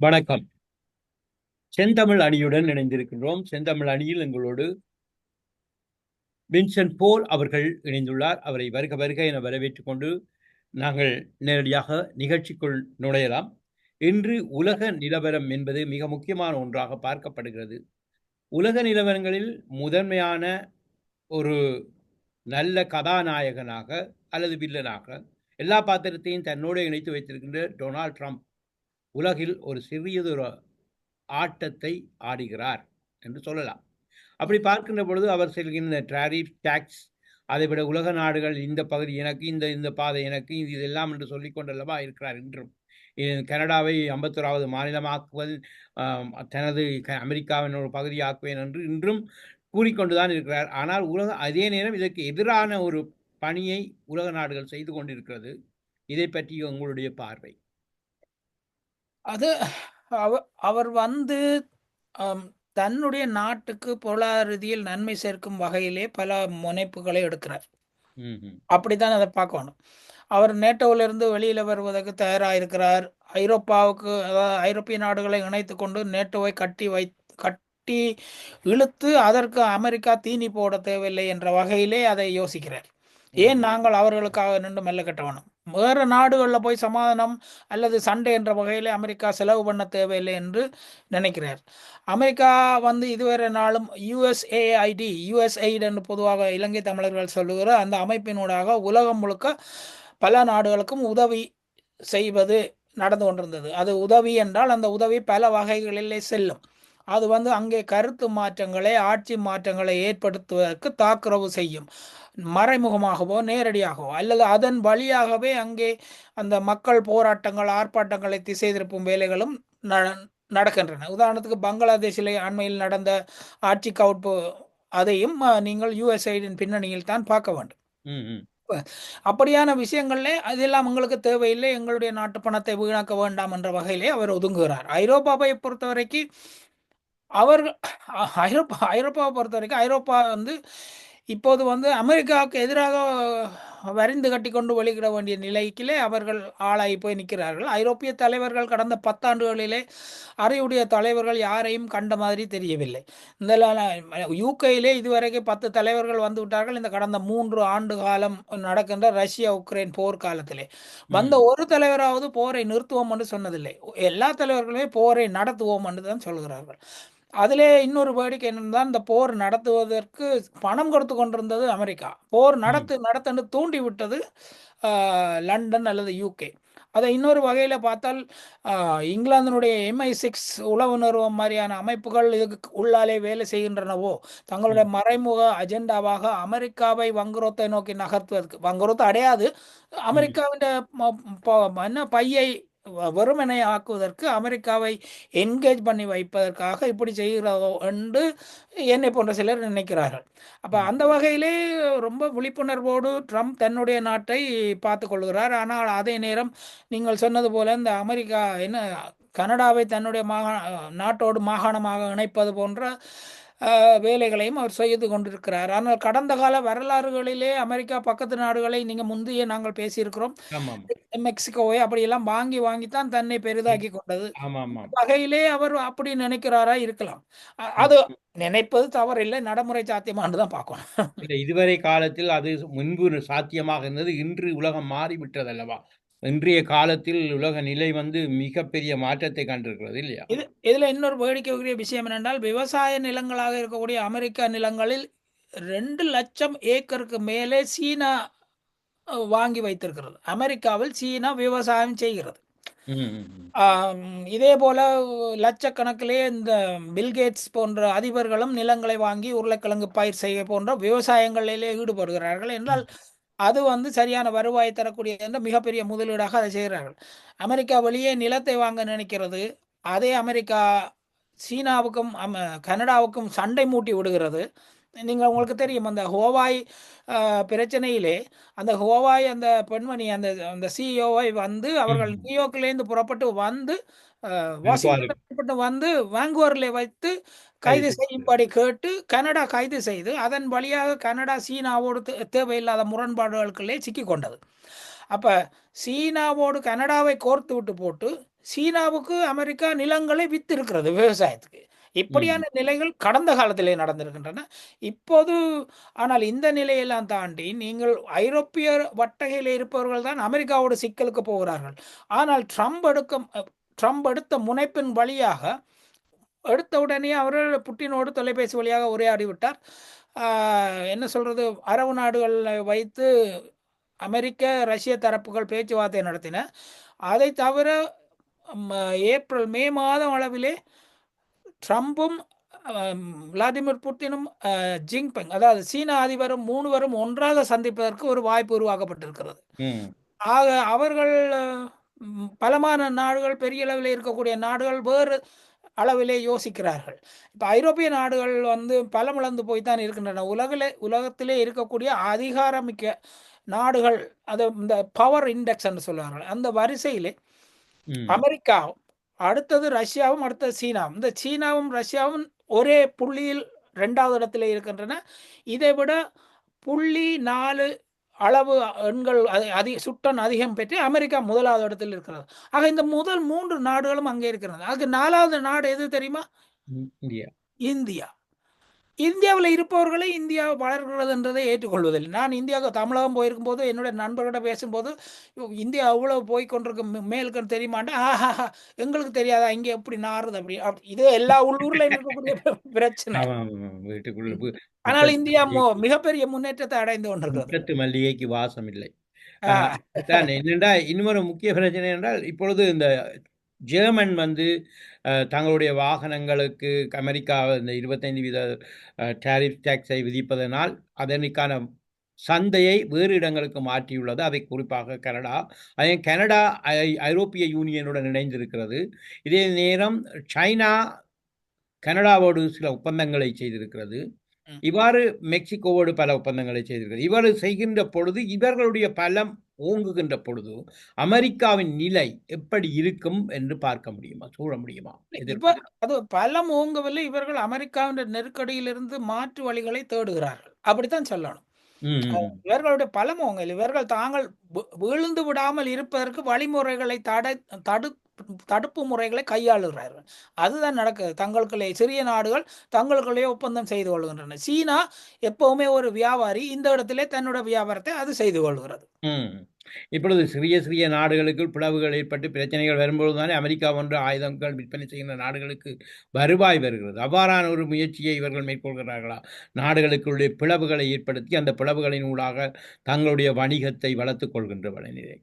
வணக்கம். செந்தமிழ் அணியுடன் இணைந்திருக்கின்றோம். செந்தமிழ் அணியில் எங்களோடு வின்சென்ட் போல் அவர்கள் இணைந்துள்ளார். அவரை வருக வருக என வரவேற்றுக் கொண்டு நாங்கள் நேரடியாக நிகழ்ச்சிக்குள் நுழையலாம். இன்று உலக நிலவரம் என்பது மிக முக்கியமான ஒன்றாக பார்க்கப்படுகிறது. உலக நிலவரங்களில் முதன்மையான ஒரு நல்ல கதாநாயகனாக அல்லது வில்லனாக எல்லா பாத்திரத்தையும் தன்னோடு இணைத்து வைத்திருக்கின்ற டொனால்ட் ட்ரம்ப் உலகில் ஒரு சிறியதொரு ஆட்டத்தை ஆடுகிறார் என்று சொல்லலாம். அப்படி பார்க்கின்ற பொழுது அவர் செல்கின்ற ட்ராரிஃப் டேக்ஸ் அதை விட உலக நாடுகள் இந்த பகுதி எனக்கு இந்த இந்த பாதை எனக்கு இது இதெல்லாம் என்று சொல்லிக் கொண்டல்லவா இருக்கிறார் என்றும் கனடாவை ஐம்பத்தோராவது மாநிலமாக்குவது தனது அமெரிக்காவின் ஒரு பகுதியாக்குவேன் என்று இன்றும் கூறிக்கொண்டுதான் இருக்கிறார். ஆனால் உலக அதே நேரம் இதற்கு எதிரான ஒரு பணியை உலக நாடுகள் செய்து கொண்டிருக்கிறது. இதை பற்றி உங்களுடைய பார்வை. அது அவ அவர் வந்து தன்னுடைய நாட்டுக்கு பொருளாதார ரீதியில் நன்மை சேர்க்கும் வகையிலே பல முனைப்புகளை எடுக்கிறார். அப்படித்தான் அதை பார்க்கணும். அவர் நேட்டோவிலிருந்து வெளியில் வருவதற்கு தயாராக இருக்கிறார் ஐரோப்பாவுக்கு அதாவது ஐரோப்பிய நாடுகளை இணைத்து கொண்டு நேட்டோவை கட்டி வை கட்டி இழுத்து அதற்கு அமெரிக்கா தீனி போட தேவையில்லை என்ற வகையிலே அதை யோசிக்கிறார். ஏன் நாங்கள் அவர்களுக்காக நின்று மெல்ல கட்டணும் வேறு நாடுகளில் போய் சமாதானம் அல்லது சண்டை என்ற வகையில் அமெரிக்கா செலவு பண்ண தேவையில்லை என்று நினைக்கிறார். அமெரிக்கா வந்து இதுவரை நாளும் யுஎஸ்ஏஐடி யுஎஸ்ஐடு என்று பொதுவாக இலங்கை தமிழர்கள் சொல்லுகிற அந்த அமைப்பினூடாக உலகம் முழுக்க பல நாடுகளுக்கும் உதவி செய்வது நடந்து கொண்டிருந்தது. அது உதவி என்றால் அந்த உதவி பல வகைகளிலே செல்லும். அது வந்து அங்கே கருத்து மாற்றங்களை ஆட்சி மாற்றங்களை ஏற்படுத்துவதற்கு தாக்குறவு செய்யும். மறைமுகமாகவோ நேரடியாகவோ அல்லது அதன் வழியாகவே அங்கே அந்த மக்கள் போராட்டங்கள் ஆர்ப்பாட்டங்களை திசை திருப்பும் வேலைகளும் நடக்கின்றன. உதாரணத்துக்கு பங்களாதேஷிலே அண்மையில் நடந்த ஆட்சி கவுட்பு அதையும் நீங்கள் யுஎஸ்ஐடின் பின்னணியில் தான் பார்க்க வேண்டும். அப்படியான விஷயங்கள்ல அதெல்லாம் உங்களுக்கு தேவையில்லை எங்களுடைய நாட்டு பணத்தை வீணாக்க வேண்டாம் என்ற வகையிலே அவர் ஒதுங்குகிறார். ஐரோப்பாவை பொறுத்த வரைக்கும் அவர்கள் ஐரோப்பா ஐரோப்பாவை பொறுத்த வரைக்கும் ஐரோப்பா வந்து இப்போது வந்து அமெரிக்காவுக்கு எதிராக வரிந்து கட்டி கொண்டு வெளியிட வேண்டிய நிலைக்கிலே அவர்கள் ஆளாகி போய் நிற்கிறார்கள். ஐரோப்பிய தலைவர்கள் கடந்த பத்தாண்டுகளிலே அறிவுடைய தலைவர்கள் யாரையும் கண்ட மாதிரி தெரியவில்லை. இந்த யூகேயிலே இதுவரைக்கும் பத்து தலைவர்கள் வந்து விட்டார்கள். இந்த கடந்த மூன்று ஆண்டு காலம் நடக்கின்ற ரஷ்யா உக்ரைன் போர் காலத்திலே வந்த ஒரு தலைவராவது போரை நிறுத்துவோம் என்று சொன்னதில்லை. எல்லா தலைவர்களுமே போரை நடத்துவோம் என்று தான் சொல்கிறார்கள். அதிலே இன்னொரு வேடிக்கை என்னன்னா இந்த போர் நடத்துவதற்கு பணம் கொடுத்து கொண்டிருந்தது அமெரிக்கா. போர் நடத்து நடத்தன்னு தூண்டி விட்டது லண்டன் அல்லது யூகே அதை இன்னொரு வகையில் பார்த்தால் இங்கிலாந்தினுடைய எம்ஐ சிக்ஸ் உளவு நிறுவனம் மாதிரியான அமைப்புகள் இதுக்கு உள்ளாலே வேலை செய்கின்றனவோ தங்களுடைய மறைமுக அஜெண்டாவாக அமெரிக்காவை வங்குரோத்தை நோக்கி நகர்த்துவதற்கு வங்குரோத்தை அடையாது அமெரிக்காவின் என்ன பையை வெறுமனை ஆக்குவதற்கு அமெரிக்காவை என்கேஜ் பண்ணி வைப்பதற்காக இப்படி செய்கிறதோ என்று என்னை போன்ற சிலர் நினைக்கிறார்கள். அப்போ அந்த வகையிலே ரொம்ப விழிப்புணர்வோடு ட்ரம்ப் தன்னுடைய நாட்டை பார்த்து கொள்கிறார். ஆனால் அதே நேரம் நீங்கள் சொன்னது போல இந்த அமெரிக்கா என்ன கனடாவை தன்னுடைய மாகா நாட்டோடு மாகாணமாக இணைப்பது போன்ற வேலைகளையும் அவர் செய்து கொண்டிருக்கிறார். ஆனால் கடந்த கால வரலாறுகளிலே அமெரிக்கா பக்கத்து நாடுகளை நீங்க முந்தைய நாங்கள் பேசியிருக்கிறோம். மெக்சிகோவை அப்படியெல்லாம் வாங்கி வாங்கித்தான் தன்னை பெரிதாக்கி கொண்டது. வகையிலே அவர் அப்படி நினைக்கிறாரா இருக்கலாம். அது நினைப்பது தவறில்லை. நடைமுறை சாத்தியமானு தான் பார்க்கணும். இதுவரை காலத்தில் அது முன்பு சாத்தியமாக இருந்தது. இன்று உலகம் மாறிவிட்டது அல்லவா இன்றைய காலத்தில் உலக நிலை வந்து மிகப்பெரிய மாற்றத்தை கண்டிருக்கிறது இல்லையா? இது இதுல இன்னொரு வேடிக்கைக்குரிய விஷயம் என்னென்றால் விவசாய நிலங்களாக இருக்கக்கூடிய அமெரிக்கா நிலங்களில் ரெண்டு லட்சம் ஏக்கருக்கு மேலே சீனா வாங்கி வைத்திருக்கிறது. அமெரிக்காவில் சீனா விவசாயம் செய்கிறது. இதே போல லட்சக்கணக்கிலே இந்த பில்கேட்ஸ் போன்ற அதிபர்களும் நிலங்களை வாங்கி உருளைக்கிழங்கு பயிர் செய்ய போன்ற விவசாயங்களிலே ஈடுபடுகிறார்கள். என்றால் அது வந்து சரியான வருவாய் தரக்கூடிய என்ற மிகப்பெரிய முதலீடாக அதை செய்கிறார்கள். அமெரிக்கா வெளியே நிலத்தை வாங்க நினைக்கிறது. அதே அமெரிக்கா சீனாவுக்கும் கனடாவுக்கும் சண்டை மூட்டி விடுகிறது. நீங்கள் உங்களுக்கு தெரியும் அந்த ஹோவாய் பிரச்சனையிலே அந்த ஹோவாய் அந்த பெண்மணி அந்த அந்த சிஇஓவை வந்து அவர்கள் நியூயார்க்லேருந்து புறப்பட்டு வந்து வாஷிங்டன் வந்து வாங்குவரில் வைத்து கைது செய்யும்படி கேட்டு கனடா கைது செய்து அதன் வழியாக கனடா சீனாவோடு தேவையில்லாத முரண்பாடுகளுக்குள்ளே சிக்கி கொண்டது. அப்போ சீனாவோடு கனடாவை கோர்த்து விட்டு போட்டு சீனாவுக்கு அமெரிக்கா நிலங்களை வித்திருக்கிறது விவசாயத்துக்கு. இப்படியான நிலைகள் கடந்த காலத்திலே நடந்திருக்கின்றன. இப்போது ஆனால் இந்த நிலையெல்லாம் தாண்டி நீங்கள் ஐரோப்பிய வட்டகையில் இருப்பவர்கள் தான் அமெரிக்காவோட சிக்கலுக்கு போகிறார்கள். ஆனால் ட்ரம்ப் எடுக்க ட்ரம்ப் எடுத்த முனைப்பின் வழியாக எடுத்த உடனே அவர்கள் புட்டினோடு தொலைபேசி வழியாக உரையாடி விட்டார். ஆஹ், என்ன சொல்றது? அரபு நாடுகளை வைத்து அமெரிக்க ரஷ்ய தரப்புகள் பேச்சுவார்த்தை நடத்தின. அதை தவிர ஏப்ரல் மே மாதம் அளவிலே ட்ரம்பும் அம், விளாடிமிர் புட்டினும் ஜிங்பிங் அதாவது சீன அதிபரும் மூணுவரும் ஒன்றாக சந்திப்பதற்கு ஒரு வாய்ப்பு உருவாக்கப்பட்டிருக்கிறது. ஆக அவர்கள் பலமான நாடுகள் பெரிய அளவில் இருக்கக்கூடிய நாடுகள் வேறு அளவிலே யோசிக்கிறார்கள். இப்போ ஐரோப்பிய நாடுகள் வந்து பலமிழந்து போய்த்தான் இருக்கின்றன. உலகிலே உலகத்திலே இருக்கக்கூடிய அதிகாரமிக்க நாடுகள் அது இந்த பவர் இண்டெக்ஸ் என்று சொல்லுவார்கள். அந்த வரிசையிலே அமெரிக்காவும் அடுத்தது ரஷ்யாவும் அடுத்தது சீனாவும். இந்த சீனாவும் ரஷ்யாவும் ஒரே புள்ளியில் ரெண்டாவது இடத்துல இருக்கின்றன. இதை விட புள்ளி நாலு அளவு எண்கள் அதி- அதி சுட்டன் அதிகம் பெற்று அமெரிக்கா முதலாவது இடத்தில் இருக்கிறது. ஆக இந்த முதல் மூன்று நாடுகளும் அங்கே இருக்கிறது. அதுக்கு நாலாவது நாடு எது தெரியுமா? இந்தியா. இந்தியா. இந்தியாவில் இருப்பவர்களே இந்தியா வளர்கிறது என்றதை ஏற்றுக்கொள்வதில்லை. நான் இந்தியாவுக்கு தமிழகம் போயிருக்கும் போது என்னுடைய நண்பர்கிட்ட பேசும்போது "ஐயோ, இந்தியா அவ்வளோ போய் கொண்டிருக்கு மேலுக்குன்னு தெரியுமாண்டா ஆஹா எங்களுக்கு தெரியாதா இங்கே எப்படி நாறுது? அப்படி இது எல்லா உள்ளூர்ல இருக்கக்கூடிய பிரச்சனை. ஆனால் இந்தியா மிகப்பெரிய முன்னேற்றத்தை அடைந்து கொண்டிருக்கிறது. மல்லிகைக்கு வாசம் இல்லை. என்னென்றா இன்னொரு முக்கிய பிரச்சனை என்றால் இப்பொழுது இந்த ஜெர்மன் வந்து தங்களுடைய வாகனங்களுக்கு அமெரிக்கா இந்த இருபத்தைந்து வீத டேரிஃப் டேக்ஸை விதிப்பதனால் அதனுக்கான சந்தையை வேறு இடங்களுக்கு மாற்றியுள்ளது. அதை குறிப்பாக கனடா அதே கனடா ஐ- ஐரோப்பிய யூனியனுடன் இணைந்திருக்கிறது. இதே நேரம் சைனா கனடாவோடு சில ஒப்பந்தங்களை செய்திருக்கிறது. இவ்வாறு மெக்சிகோவோடு பல ஒப்பந்தங்களை செய்திருக்கிறது. இவ்வாறு செய்கின்ற பொழுது இவர்களுடைய பலம் ஓங்குகின்ற பொழுது அமெரிக்காவின் நிலை எப்படி இருக்கும் என்று பார்க்க முடியுமா? சூழ முடியுமா? அது பலம் ஓங்கவில்லை. இவர்கள் அமெரிக்காவின் நெருக்கடியிலிருந்து மாற்று வழிகளை தேடுகிறார்கள். அப்படித்தான் சொல்லணும். இவர்களுடைய பலம் ஓங்கல் இவர்கள் தாங்கள் வீழ்ந்து விடாமல் இருப்பதற்கு வழிமுறைகளை தடை தடு தடுப்பு முறைகளை கையாளுகிறார்கள். அதுதான் நடக்குது. தங்களுக்குள்ளே சிறிய நாடுகள் தங்களுக்குள்ளே ஒப்பந்தம் செய்து கொள்கின்றன. சீனா எப்பவுமே ஒரு வியாபாரி இந்த இடத்திலே தன்னோட வியாபாரத்தை அது செய்து கொள்கிறது. ம். இப்பொழுது சிறிய சிறிய நாடுகளுக்குள் பிளவுகள் ஏற்பட்டு பிரச்சனைகள் வரும்போது தானே அமெரிக்கா போன்ற ஆயுதங்கள் விற்பனை செய்கின்ற நாடுகளுக்கு வருவாய் வருகிறது. அவ்வாறான ஒரு முயற்சியை இவர்கள் மேற்கொள்கிறார்களா? நாடுகளுக்குள்ளே பிளவுகளை ஏற்படுத்தி அந்த பிளவுகளின் ஊடாக தங்களுடைய வணிகத்தை வளர்த்துக் கொள்கின்ற வழிநிலை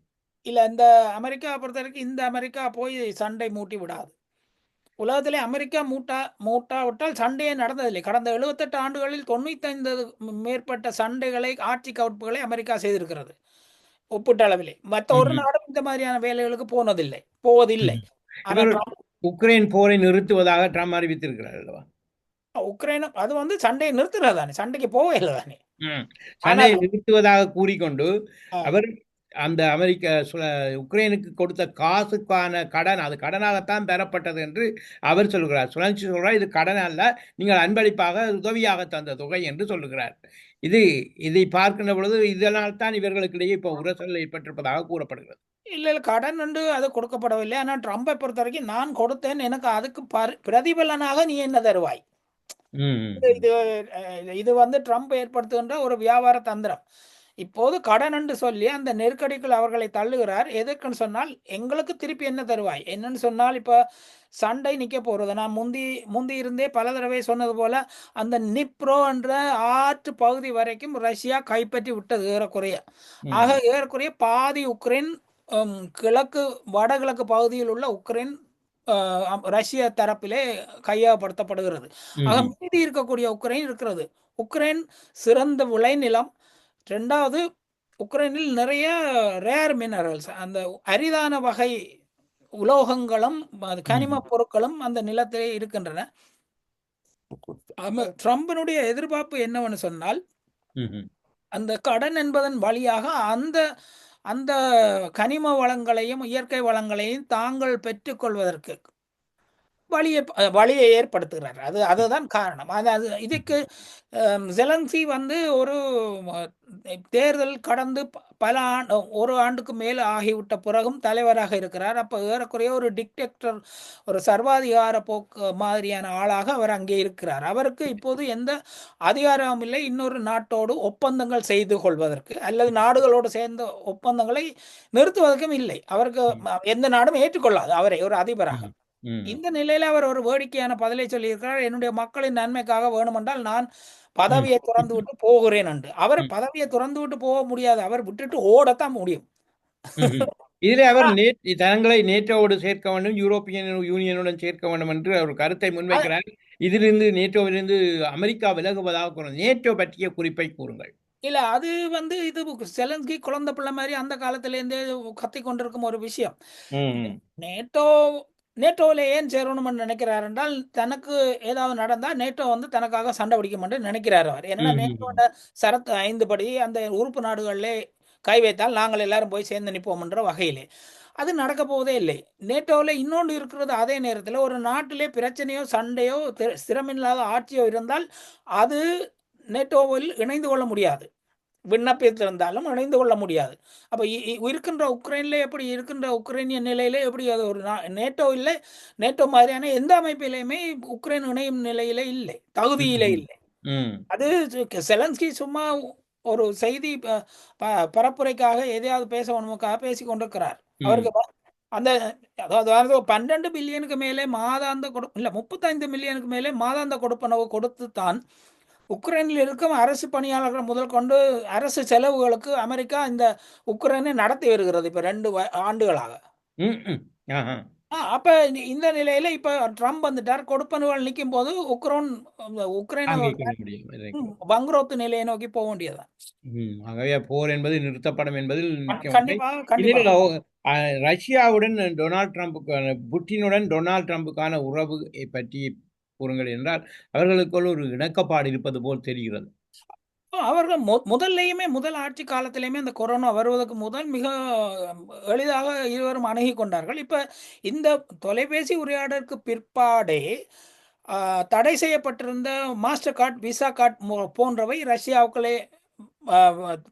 இல்ல இந்த அமெரிக்கா பொறுத்த வரைக்கும் இந்த அமெரிக்கா போய் சண்டை மூட்டி விடாது. உலகத்திலே அமெரிக்கா மூட்டா மூட்டா விட்டால் சண்டையே நடந்ததில்லை. கடந்த எழுபத்தெட்டு ஆண்டுகளில் தொண்ணூத்தைந்து மேற்பட்ட சண்டைகளை ஆட்சி கவுட்புகளை அமெரிக்கா செய்திருக்கிறது. ஒப்பீட்டு அளவிலே. மற்ற ஒரு. நாடும் இந்த மாதிரியான வேலைகளுக்கு போனதில்லை. போவதில்லை. உக்ரைன் போரை நிறுத்துவதாக ட்ரம்ப் அறிவித்திருக்கிறார் அல்லவா? உக்ரைன் அது வந்து சண்டையை நிறுத்துறது தானே சண்டைக்கு போவே இல்லை தானே. சண்டையை நிறுத்துவதாக கூறிக்கொண்டு அவர் அந்த அமெரிக்க சுல- உக்ரைனுக்கு கொடுத்த காசுக்கான கடன் அது கடனாகத்தான் பெறப்பட்டது என்று அவர் சொல்கிறார். சுழற்சி சொல்றார் இது கடன் அல்ல நீங்கள் அன்பளிப்பாக உதவியாக தந்த தொகை என்று சொல்லுகிறார். இது இதை பார்க்கின்ற பொழுது இதனால் தான் இவர்களுக்கிடையே இப்போ உரசல் ஏற்பட்டிருப்பதாக கூறப்படுகிறது. இல்ல இல்ல கடன் வந்து அது கொடுக்கப்படவில்லை. ஆனால் ட்ரம்பை பொறுத்த வரைக்கும் நான் கொடுத்தேன் எனக்கு அதுக்கு பரி- பிரதிபலனாக நீ என்ன தருவாய்? இது இது வந்து ட்ரம்ப் ஏற்படுத்துகின்ற ஒரு வியாபார தந்திரம். இப்போது கடன் என்று சொல்லி அந்த நெருக்கடிக்குள் அவர்களை தள்ளுகிறார். எதற்குன்னு சொன்னால் எங்களுக்கு திருப்பி என்ன தருவாய்? என்னன்னு சொன்னால் இப்போ சண்டை நிற்க போகிறது நான் முந்தி முந்தி இருந்தே பல தடவை சொன்னது போல அந்த நிப்ரோ என்ற ஆற்று பகுதி வரைக்கும் ரஷ்யா கைப்பற்றி விட்டது ஏறக்குறைய. ஆக ஏறக்குறைய பாதி உக்ரைன் கிழக்கு வடகிழக்கு பகுதியில் உள்ள உக்ரைன் ரஷ்ய தரப்பிலே கையகப்படுத்தப்படுகிறது. ஆக மீதி இருக்கக்கூடிய உக்ரைன் இருக்கிறது. உக்ரைன் சிறந்த விளைநிலம் ரெண்டாவது உக்ரைனில் நிறைய ரேர் மினரல்ஸ் அந்த அரிதான வகை உலோகங்களும் அது கனிம பொருட்களும் அந்த நிலத்திலே இருக்கின்றன. ட்ரம்பினுடைய எதிர்பார்ப்பு என்னவென்னு சொன்னால் அந்த கடன் என்பதன் வழியாக அந்த அந்த கனிம வளங்களையும் இயற்கை வளங்களையும் தாங்கள் பெற்றுக்கொள்வதற்கு வழியை வழியை ஏற்படுத்துகிறார். அது அதுதான் காரணம். அது அது இதுக்கு ஜெலன்ஸ்கி வந்து ஒரு தேர்தல் கடந்து பல ஆண் 1 ஆண்டுக்கு மேல் ஆகிவிட்ட பிறகும் தலைவராக இருக்கிறார். அப்ப ஏறக்குறைய ஒரு டிக்டேட்டர் ஒரு சர்வாதிகார போக்கு மாதிரியான ஆளாக அவர் அங்கே இருக்கிறார். அவருக்கு இப்போது எந்த அதிகாரமும் இல்லை. இன்னொரு நாட்டோடு ஒப்பந்தங்கள் செய்து கொள்வதற்கு அல்லது நாடுகளோடு சேர்ந்த ஒப்பந்தங்களை நிறுத்துவதற்கும் இல்லை. அவருக்கு எந்த நாடும் ஏற்றுக்கொள்ளாது அவரை ஒரு அதிபராக. இந்த நிலையில அவர் ஒரு வேடிக்கையான பதிலை சொல்லியிருக்கிறார். என்னுடைய மக்களின் நன்மைக்காக வேணுமென்றால் நான். பதவியை துறந்துவிட்டு போகிறேன் என்று. அவர். பதவியை துறந்துவிட்டு போக முடியாது. அவர் விட்டுட்டு ஓடத்தான் முடியும். இதிலே அவர் ஆ. நே தங்களை நேட்டோவோடு சேர்க்க வேண்டும், யூரோப்பியன் யூனியனுடன் சேர்க்க வேண்டும் என்று அவர் கருத்தை முன்வைக்கிறார். இதிலிருந்து நேட்டோவிலிருந்து அமெரிக்கா விலகுவதாக கூறும். நேட்டோ பற்றிய குறிப்பை கூறுங்கள். இல்ல அது வந்து இது செலன்ஸ்கி குழந்தை பிள்ளை மாரி அந்த காலத்திலேருந்தே கத்திக் கொண்டிருக்கும் ஒரு விஷயம். நேட்டோ நேட்டோல ஏன் சேரணும்னு நினைக்கிறார் என்றால், தனக்கு ஏதாவது நடந்தா நேட்டோ வந்து தனக்காக சண்டை பிடிக்கும் என்று நினைக்கிறார் அவர். ஏன்னா. நேட்டோட ஷரத்து 5 படி அந்த உறுப்பு நாடுகளிலே கை வைத்தால் நாங்கள் எல்லாரும் போய் சேர்ந்து நிற்போம் என்ற வகையிலே. அது நடக்கப் போவதே இல்லை. நேட்டோல இன்னொன்று இருக்கிறது அதே நேரத்தில ஒரு நாட்டிலே பிரச்சனையோ, சண்டையோ, ஸ்திரமில்லாத ஆட்சியோ இருந்தால் அது நேட்டோவில் இணைந்து கொள்ள முடியாது. விண்ணப்பித்திருந்தாலும் இணைந்து கொள்ள முடியாது. அப்ப இருக்கின்ற உக்ரைன்ல எப்படி இருக்கின்ற உக்ரைனியன் நிலையிலே எப்படி அது ஒரு நேட்டோ இல்ல, நேட்டோ மாதிரியான எந்த அமைப்பிலேயுமே உக்ரைன் இணையும் நிலையிலே இல்லை. தகுதியிலே. இல்லை. அது செலன்ஸ்கி சும்மா ஒரு செய்தி பரப்புரைக்காக எதையாவது பேச வேணுமுக்காக பேசிக் கொண்டிருக்கிறார். அவருக்கு அந்த அதாவது 12 பில்லியனுக்கு மேலே மாதாந்த கொடு இல்ல 35 மில்லியனுக்கு மேலே மாதாந்த கொடுப்பனவு கொடுத்து தான் உக்ரைனில் இருக்கும் அரசு பணியாளர்கள் முதல் கொண்டு அரசு செலவுகளுக்கு அமெரிக்கா இந்த உக்ரைனை நடத்தி வருகிறது. இப்ப 2 வ ஆண்டுகளாக. அப்ப இந்த நிலையில இப்ப ட்ரம்ப் வந்துட்டார். கொடுப்பனவுகள் நிக்கும்போது உக்ரோன் உக்ரைன இறைக்கும். பங்குரோத்து நிலையை நோக்கி போ வேண்டியதுதான். ஆகவே போர் என்பது நிறுத்தப்படும் என்பதில் ரஷ்யாவுடன் டொனால்ட் ட்ரம்புக்கான புட்டினுடன் டொனால்ட் ட்ரம்புக்கான உறவு பற்றி கூறுங்கள் என்றால், அவர்களுக்குள் ஒரு இணக்கப்பாடு இருப்பது போல் தெரிகிறது. அவர்கள் மு முதல்லையுமே முதல் ஆட்சி காலத்திலேயுமே இந்த கொரோனா வருவதற்கு முதல் மிக எளிதாக இருவரும் அணுகி கொண்டார்கள். இப்ப இந்த தொலைபேசி உரையாடலுக்கு பிற்பாடே தடை செய்யப்பட்டிருந்த மாஸ்டர் கார்ட், விசா கார்ட் போன்றவை ரஷ்யாவுக்குள்ளே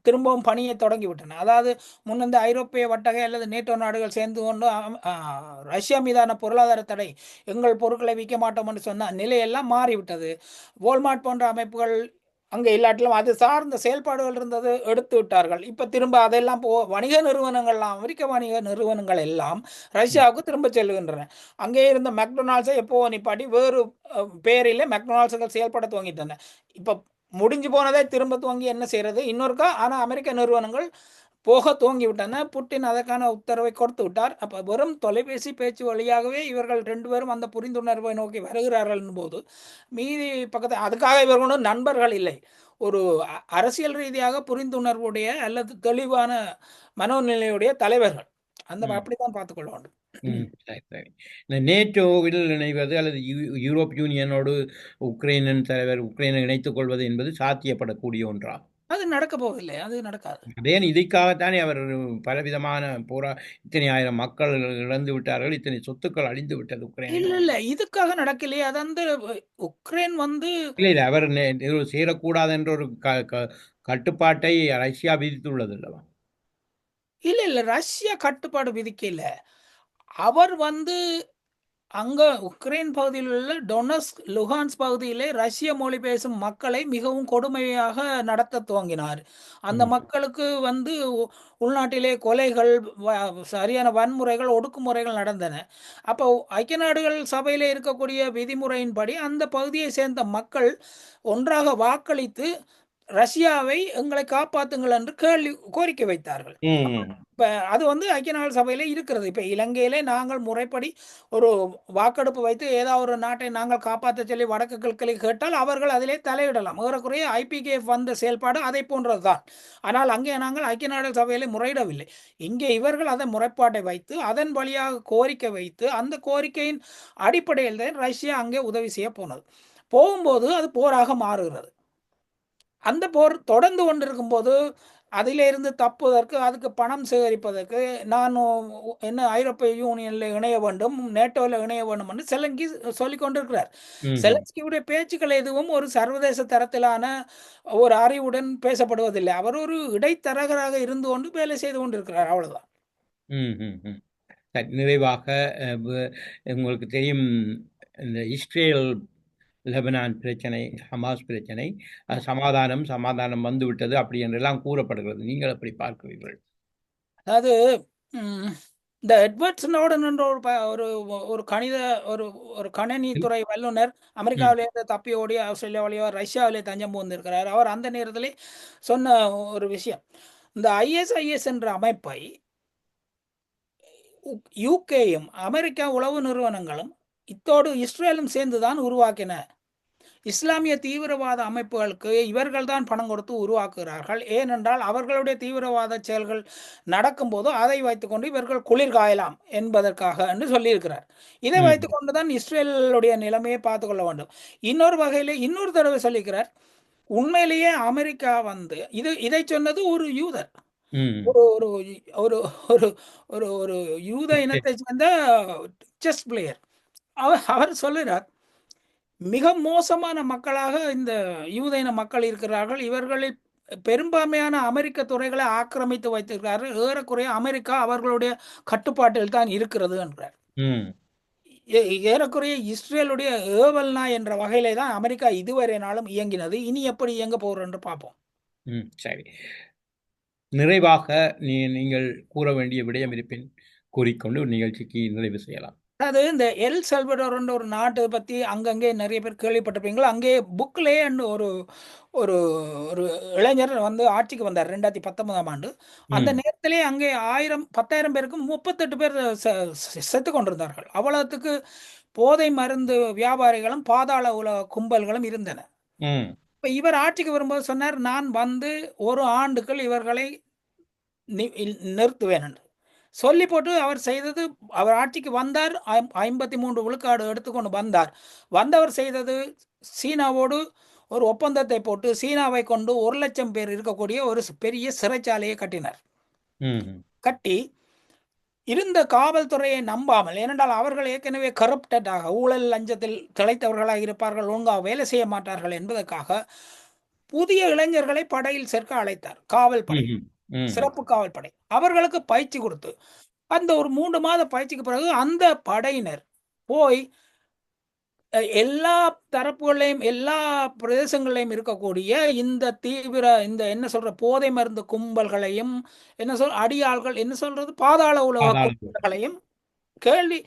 திரும்பவும் பணியை தொடங்கிவிட்டன. அதாவது முன்ன ஐரோப்பிய வட்டகை அல்லது நேட்டோ நாடுகள் சேர்ந்து கொண்டு ரஷ்யா மீதான பொருளாதார தடை, எங்கள் பொருட்களை விற்க மாட்டோம் என்று சொன்ன நிலையெல்லாம் மாறிவிட்டது. Walmart போன்ற அமைப்புகள் அங்கே இல்லாட்டிலும் அது சார்ந்த செயல்பாடுகள் இருந்தது எடுத்து விட்டார்கள். இப்போ திரும்ப அதெல்லாம் போ வணிக நிறுவனங்கள்லாம் அமெரிக்க வணிக நிறுவனங்கள் எல்லாம் ரஷ்யாவுக்கு திரும்பச் செல்கின்றன. அங்கே இருந்த மெக்டொனால்ட்ஸை எப்போவோ நிப்பாட்டி வேறு பேரில் பெயரிலே செயல்பட துவங்கிட்டன. இப்போ முடிஞ்சு போனதை திரும்ப துவங்கி என்ன செய்றது? இன்னொருக்கா ஆனா அமெரிக்க நிறுவனங்கள் போக துவங்கிவிட்டன. புட்டின் அதற்கான உத்தரவை கொடுத்து விட்டார். அப்ப வெறும் தொலைபேசி பேச்சு வழியாகவே இவர்கள் 2 பேரும் அந்த புரிந்துணர்வை நோக்கி வருகிறார்கள் என்போது, மீதி பக்கத்து அதுக்காக இவர்கள் ஒண்ணும் நண்பர்கள் இல்லை. ஒரு அரசியல் ரீதியாக புரிந்துணர்வுடைய அல்லது தெளிவான மனோநிலையுடைய தலைவர்கள். அந்த. அப்படித்தான் பார்த்துக் கொள்ள வேண்டும். சரி, சரி. இந்த நேட்டோவில் இணைவது அல்லது யூரோப் யூனியனோடு உக்ரைனின் தலைவர் உக்ரைனை இணைத்துக் கொள்வது என்பது சாத்தியப்படக்கூடிய ஒன்றா? அது நடக்கப் போவதில்லை. அது நடக்காது. ஏன் இதுக்காகத்தானே அவர் பலவிதமான போரா இத்தனை ஆயிரம் மக்கள் இழந்து விட்டார்கள். இத்தனை சொத்துக்கள் அழிந்து விட்டது இல்ல, உக்ரைனில். இல்ல. இதுக்காக நடக்கலையே. அது அந்த உக்ரைன் வந்து இல்ல, இல்ல. அவர் சேரக்கூடாது என்ற ஒரு கட்டுப்பாட்டை ரஷ்யா விதித்துள்ளது அல்லவா? இல்ல, இல்ல. ரஷ்யா கட்டுப்பாடு விதிக்கல. அவர் வந்து அங்க உக்ரைன் பகுதியில் உள்ள டொனஸ்க், லுகான்ஸ்க் பகுதியிலே ரஷ்ய மொழி பேசும் மக்களை மிகவும் கொடுமையாக நடத்தத் துவங்கினார். அந்த. மக்களுக்கு வந்து உள்நாட்டிலே கொலைகள், சரியான வன்முறைகள், ஒடுக்குமுறைகள் நடந்தன. அப்போ ஐக்கிய நாடுகள் சபையிலே இருக்கக்கூடிய விதிமுறையின்படி அந்த பகுதியைச் சேர்ந்த மக்கள் ஒன்றாக வாக்களித்து ரஷ்யாவை எங்களை காப்பாத்துங்கள் என்று கேள்வி கோரிக்கை வைத்தார்கள். இப்ப அது வந்து ஐக்கிய நாடுகள் சபையிலே இருக்கிறது. இப்ப இலங்கையிலே நாங்கள் முறைப்படி ஒரு வாக்கெடுப்பு வைத்து ஏதாவது ஒரு நாட்டை நாங்கள் காப்பாற்றச் சொல்லி வடக்கு கிழக்கிலே கேட்டால் அவர்கள் அதிலே தலையிடலாம். ஏறக்குறைய ஐபிகேஎஃப் வந்த செயல்பாடு அதைப் போன்றதுதான். ஆனால் அங்கே நாங்கள் ஐக்கிய நாடுகள் சபையிலே முறையிடவில்லை. இங்கே இவர்கள் அந்த முறைப்பாட்டை வைத்து அதன் வழியாக கோரிக்கை வைத்து அந்த கோரிக்கையின் அடிப்படையில் தான் ரஷ்யா அங்கே உதவி செய்ய போனது. போகும்போது அது போராக மாறுகிறது. அந்த போர் தொடர்ந்து கொண்டிருக்கும்போது அதிலிருந்து தப்புவதற்கு அதுக்கு பணம் சேகரிப்பதற்கு நான் என்ன ஐரோப்பிய யூனியனில் இணைய வேண்டும் நேட்டோவில் இணைய வேண்டும் என்று செலங்கி சொல்லிக் கொண்டிருக்கிறார். செலன்ஸ்கியுடைய பேச்சுக்கள் எதுவும் ஒரு சர்வதேச தரத்திலான ஒரு அறிவுடன் பேசப்படுவதில்லை. அவர் ஒரு இடைத்தரகராக இருந்து கொண்டு வேலை செய்து கொண்டிருக்கிறார். அவ்வளவுதான். நிறைவாக உங்களுக்கு தெரியும் இந்த இஸ்ரேல் லெபனான் பிரச்சனை ஹமாஸ் பிரச்சனை சமாதானம் சமாதானம் வந்துவிட்டது அப்படி என்றெல்லாம் கூறப்படுகிறது. நீங்கள் எப்படி பார்க்கிறீர்கள். அதாவது இந்த எட்வர்ட் ஸ்னோடன் என்ற ஒரு ஒரு ஒரு கணித ஒரு ஒரு கணினித்துறை வல்லுனர் ம் அமெரிக்காவிலேருந்து தப்பி ஓடி ஆஸ்திரேலியாவிலேயோ ரஷ்யாவிலே தஞ்சம் புகுந்திருக்கிறார். அவர் அந்த நேரத்திலே சொன்ன ஒரு விஷயம். இந்த ஐஎஸ்ஐஎஸ் என்ற அமைப்பை யூகேயும் அமெரிக்கா உளவு நிறுவனங்களும் இத்தோடு இஸ்ரேலும் சேர்ந்துதான் உருவாக்கின. இஸ்லாமிய தீவிரவாத அமைப்புகளுக்கு இவர்கள்தான் பணம் கொடுத்து உருவாக்குகிறார்கள். ஏனென்றால் அவர்களுடைய தீவிரவாத செயல்கள் நடக்கும்போது அதை வைத்துக்கொண்டு இவர்கள் குளிர் காயலாம் என்பதற்காக என்று சொல்லியிருக்கிறார். இதை வைத்துக்கொண்டு தான் இஸ்ரேலுடைய நிலைமையை பார்த்து கொள்ள வேண்டும். இன்னொரு வகையில் இன்னொரு தடவை சொல்லியிருக்கிறார் உண்மையிலேயே அமெரிக்கா வந்து இது இதை சொன்னது ஒரு யூதர். ஒரு ஒரு ஒரு ஒரு ஒரு யூத இனத்தை சேர்ந்த செஸ் பிளேயர். அவர் அவர் சொல்லுகிறார் மிக மோசமான மக்களாக இந்த யூத இன மக்கள் இருக்கிறார்கள். இவர்களில் பெரும்பான்மையான அமெரிக்க துறைகளை ஆக்கிரமித்து வைத்திருக்கிறார்கள். ஏறக்குறைய அமெரிக்கா அவர்களுடைய கட்டுப்பாட்டில் தான் இருக்கிறது ஏ- ஏறக்குறைய இஸ்ரேலுடைய ஏவல்னா என்ற வகையிலே தான் அமெரிக்கா இதுவரை நாளும் இயங்கினது. இனி எப்படி இயங்க போகிறோம் என்று பார்ப்போம். ம் சரி. நிறைவாக நீ நீங்கள் கூற வேண்டிய விடயம் இருப்பின் கூறிக்கொண்டு நிகழ்ச்சிக்கு நிறைவு செய்யலாம். அதாவது இந்த எல் சல்வடோர்ன்ற ஒரு நாட்டை பற்றி அங்கங்கே நிறைய பேர் கேள்விப்பட்டிருப்பீங்களா? அங்கே புக்லேன்னு ஒரு ஒரு ஒரு இளைஞர் வந்து ஆட்சிக்கு வந்தார் ரெண்டாயிரத்தி பத்தொன்பதாம் ஆண்டு. அந்த நேரத்திலே அங்கே ஆயிரம் பத்தாயிரம் பேருக்கு முப்பத்தெட்டு பேர் செத்து கொண்டிருந்தார்கள். அவ்வளவுக்கு போதை மருந்து வியாபாரிகளும் பாதாள உலக கும்பல்களும் இருந்தன. இப்போ இவர் ஆட்சிக்கு வரும்போது சொன்னார் நான் வந்து ஒரு ஆண்டுக்குள் இவர்களை நிறுத்துவேன் என்று. சொல்லி போட்டு அவர் செய்தது அவர் ஆட்சிக்கு வந்தார். ஐம்- ஐம்பத்தி மூன்று விழுக்காடு எடுத்துக்கொண்டு வந்தார். வந்தவர் செய்தது சீனாவோடு ஒரு ஒப்பந்தத்தை போட்டு சீனாவை கொண்டு ஒரு லட்சம் பேர் இருக்கக்கூடிய ஒரு பெரிய சிறைச்சாலையை கட்டினார். கட்டி இருந்த காவல்துறையை நம்பாமல் ஏனென்றால் அவர்கள் ஏற்கனவே கரப்டடாக ஊழல் லஞ்சத்தில் திளைத்தவர்களாக இருப்பார்கள் ஒழுங்காக வேலை செய்ய மாட்டார்கள் என்பதற்காக புதிய இளைஞர்களை படையில் சேர்க்க அழைத்தார் காவல் படை சிறப்பு காவல் படை அவர்களுக்கு பயிற்சி கொடுத்து அந்த ஒரு மூன்று மாத பயிற்சிக்கு பிறகு அந்த படையினர் போய் எல்லா தரப்புகளையும் எல்லா பிரதேசங்களையும் இருக்கக்கூடிய இந்த தீவிர இந்த என்ன சொல்ற போதை மருந்து கும்பல்களையும் என்ன சொல் அடியாள்கள் என்ன சொல்றது பாதாள உலக. கும்பல்களையும் கேள்வி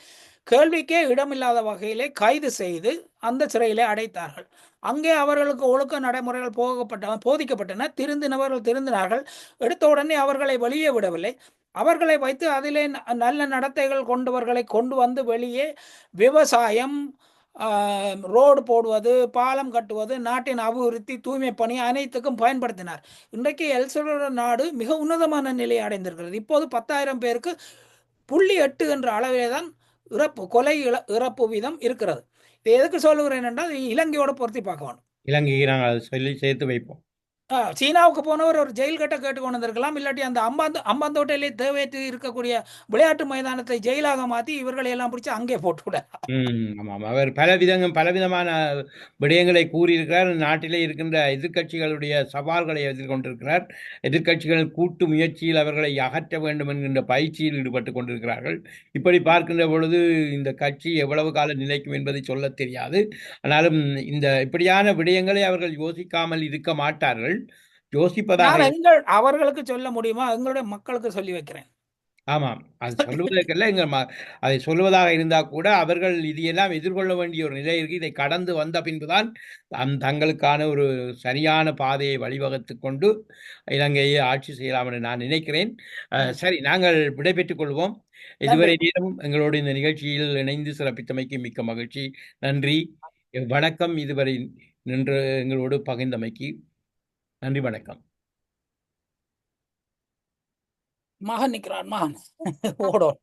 கேள்விக்கே இடமில்லாத வகையிலே கைது செய்து அந்த சிறையிலே அடைத்தார்கள். அங்கே அவர்களுக்கு ஒழுக்க நடைமுறைகள் போகப்பட்ட போதிக்கப்பட்டன. திருந்தினவர்கள் திருந்தினார்கள். எடுத்த உடனே அவர்களை வெளியே விடவில்லை. அவர்களை வைத்து அதிலே ந- நல்ல நடத்தைகள் கொண்டவர்களை கொண்டு வந்து வெளியே விவசாயம் ரோடு போடுவது பாலம் கட்டுவது நாட்டின் அபிவிருத்தி தூய்மை பணி அனைத்துக்கும் பயன்படுத்தினார். இன்றைக்கு எல்சலோர நாடு மிக உன்னதமான நிலையை அடைந்திருக்கிறது. இப்போது பத்தாயிரம் பேருக்கு புள்ளி எட்டு என்ற அளவிலே தான் இறப்பு கொலை இழ இறப்பு வீதம் இருக்கிறது. இது எதுக்கு சொல்லுகிறேன் என்றால் இலங்கையோட பொருத்தி பார்க்க வேண்டும். இலங்கைக்கு நாங்கள் அதை சொல்லி சேர்த்து வைப்போம். சீனாவுக்கு போனவர் ஒரு ஜெயில் கட்ட கேட்டு கொண்டு வந்திருக்கலாம். இல்லாட்டி அந்த அம்பாந்து அம்பாந்தோட்டையிலே தேவையற்று இருக்கக்கூடிய விளையாட்டு மைதானத்தை ஜெயிலாக மாற்றி இவர்களை எல்லாம் பிடிச்சி அங்கே போட்டு ஆமாம் அவர் பல விதங்கள் பலவிதமான விடயங்களை கூறியிருக்கிறார். நாட்டிலே இருக்கின்ற எதிர்க்கட்சிகளுடைய சவால்களை எதிர்கொண்டிருக்கிறார். எதிர்க்கட்சிகள் கூட்டு முயற்சியில் அவர்களை அகற்ற வேண்டும் என்கின்ற பயிற்சியில் ஈடுபட்டு கொண்டிருக்கிறார்கள். இப்படி பார்க்கின்ற பொழுது இந்த கட்சி எவ்வளவு காலம் நிலைக்கும் என்பதை சொல்ல தெரியாது. ஆனாலும் இந்த இப்படியான விடயங்களை அவர்கள் யோசிக்காமல் இருக்க மாட்டார்கள். யோசிப்பதாக எங்கள் அவர்களுக்கு சொல்ல முடியுமா? எங்களுடைய மக்களுக்கு சொல்லி வைக்கிறேன். ஆமாம். அது சொல்லுவதற்கல்ல எங்கள் அதை சொல்வதாக இருந்தால் கூட அவர்கள் இதையெல்லாம் எதிர்கொள்ள வேண்டிய ஒரு நிலை இருக்கு. இதை கடந்து வந்த பின்புதான் தம் தங்களுக்கான ஒரு சரியான பாதையை வழிவகுத்து கொண்டு இலங்கையை ஆட்சி செய்யலாம் என்று நான் நினைக்கிறேன். சரி நாங்கள் விடைபெற்றுக் கொள்வோம். இதுவரை நேரம் எங்களோடு இந்த நிகழ்ச்சியில் இணைந்து சிறப்பித்தமைக்கு மிக்க மகிழ்ச்சி. நன்றி. வணக்கம். இதுவரை நின்று எங்களோடு பகிர்ந்தமைக்கு நன்றி வணக்கம். மகன் நிற்கிறான் மகன். ஓடும்